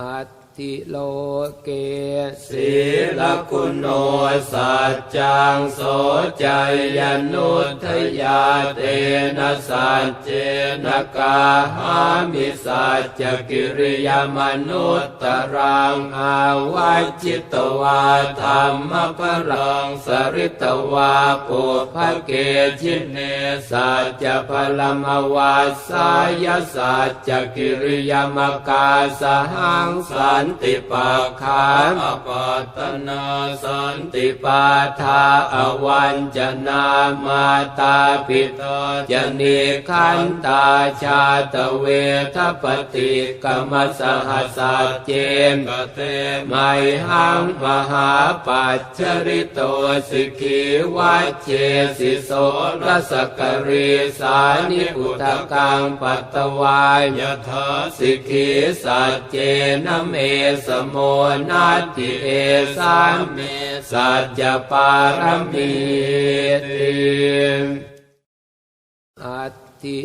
อั ติโลเกศีลคุณโนสัจจังโสใจยนุทยาเตนะสัจเจนะกาหามิสัจจกิริยมนุตตรังอาวัจิตวาธรรมพรังสริตวาปุพเกจิเนสัจจพลมวาสายสัจจกิริยามกาสหังสันติปาคาอปัตนาสันติปาทาอวันจนามาตาปิตาจนิคันตาชาตเวทปฏิกรรมสหัสเจนกเตไมหังมหาปัจจริโตสิกีวัจเจสิโสรสกรีสานิพุทธกังปัตตวายยถาสิกีสัจเจนเมสโมนาติเอสามเมสัจจปารมีติอัตติ